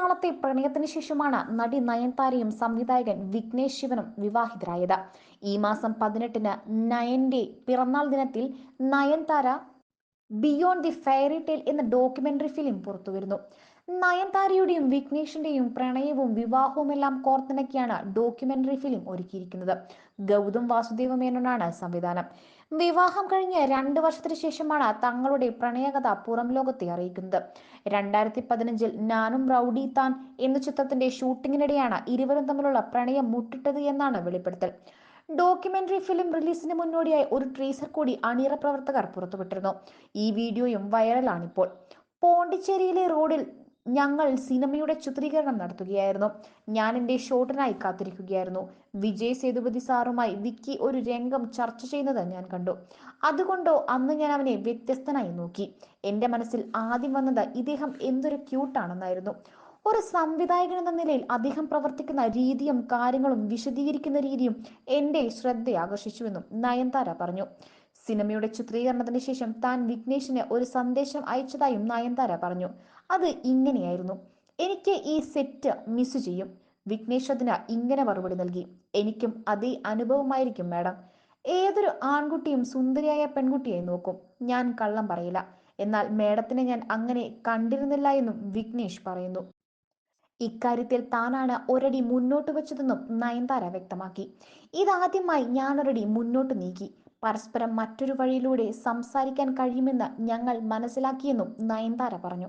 നാളത്തെ പ്രണയത്തിന് ശേഷമാണ് നടി നയൻതാരയും സംവിധായകൻ വിഘ്നേഷ് ശിവനും വിവാഹിതരായത്. ഈ മാസം പതിനെട്ടിന് നയന്റെ പിറന്നാൾ ദിനത്തിൽ Nayanthara beyond the fairy tale എന്ന ഡോക്യുമെന്ററി ഫിലിം പുറത്തു വരുന്നു നയൻതാരയുടെയും വിഘ്നേഷിന്റെയും പ്രണയവും വിവാഹവും എല്ലാം കോർത്തിണക്കിയാണ് ഡോക്യുമെന്ററി ഫിലിം ഒരുക്കിയിരിക്കുന്നത്. ഗൗതം വാസുദേവ മേനോനാണ് സംവിധാനം. വിവാഹം കഴിഞ്ഞ് രണ്ട് വർഷത്തിന് ശേഷമാണ് തങ്ങളുടെ പ്രണയകഥ പുറം ലോകത്തെ അറിയിക്കുന്നത്. രണ്ടായിരത്തി പതിനഞ്ചിൽ നാനും റൌഡി താൻ എന്ന ചിത്രത്തിന്റെ ഷൂട്ടിങ്ങിനിടെയാണ് ഇരുവരും തമ്മിലുള്ള പ്രണയം മുട്ടിട്ടത് എന്നാണ് വെളിപ്പെടുത്തൽ. ഡോക്യുമെന്ററി ഫിലിം റിലീസിന് മുന്നോടിയായി ഒരു ട്രീസർ കൂടി അണിയറ പ്രവർത്തകർ പുറത്തുവിട്ടിരുന്നു. ഈ വീഡിയോയും വൈറലാണിപ്പോൾ. പോണ്ടിച്ചേരിയിലെ റോഡിൽ ഞങ്ങൾ സിനിമയുടെ ചിത്രീകരണം നടത്തുകയായിരുന്നു. ഞാൻ എന്റെ ഷോട്ടിനായി കാത്തിരിക്കുകയായിരുന്നു. വിജയ് സേതുപതി സാറുമായി വിക്കി ഒരു രംഗം ചർച്ച ചെയ്യുന്നത് ഞാൻ കണ്ടു. അതുകൊണ്ടോ അന്ന് ഞാൻ അവനെ വ്യത്യസ്തനായി നോക്കി. എന്റെ മനസ്സിൽ ആദ്യം വന്നത് ഇദ്ദേഹം എന്തൊരു ക്യൂട്ടാണെന്നായിരുന്നു ഒരു സംവിധായകൻ എന്ന നിലയിൽ അദ്ദേഹം പ്രവർത്തിക്കുന്ന രീതിയും കാര്യങ്ങളും വിശദീകരിക്കുന്ന രീതിയും എന്റെ ശ്രദ്ധ ആകർഷിച്ചുവെന്നും നയൻതാര പറഞ്ഞു. സിനിമയുടെ ചിത്രീകരണത്തിന് ശേഷം താൻ വിഘ്നേഷിന് ഒരു സന്ദേശം അയച്ചതായും നയൻതാര പറഞ്ഞു. അത് ഇങ്ങനെയായിരുന്നു. എനിക്ക് ഈ സെറ്റ് മിസ് ചെയ്യും. വിഘ്നേഷ് അതിന് ഇങ്ങനെ മറുപടി നൽകി. എനിക്കും അതേ അനുഭവമായിരിക്കും മാഡം. ഏതൊരു ആൺകുട്ടിയും സുന്ദരിയായ പെൺകുട്ടിയെ നോക്കും. ഞാൻ കള്ളം പറയില്ല. എന്നാൽ മേഡത്തിനെ ഞാൻ അങ്ങനെ കണ്ടിരുന്നില്ല എന്നും വിഘ്നേഷ് പറയുന്നു. ഇക്കാര്യത്തിൽ താനാണ് ഒരടി മുന്നോട്ട് വെച്ചതെന്നും നയൻതാര വ്യക്തമാക്കി. ഇതാദ്യമായി ഞാനൊരടി മുന്നോട്ട് നീക്കി. പരസ്പരം മറ്റൊരു വഴിയിലൂടെ സംസാരിക്കാൻ കഴിയുമെന്ന് ഞങ്ങൾ മനസ്സിലാക്കിയെന്നും നയൻതാര പറഞ്ഞു.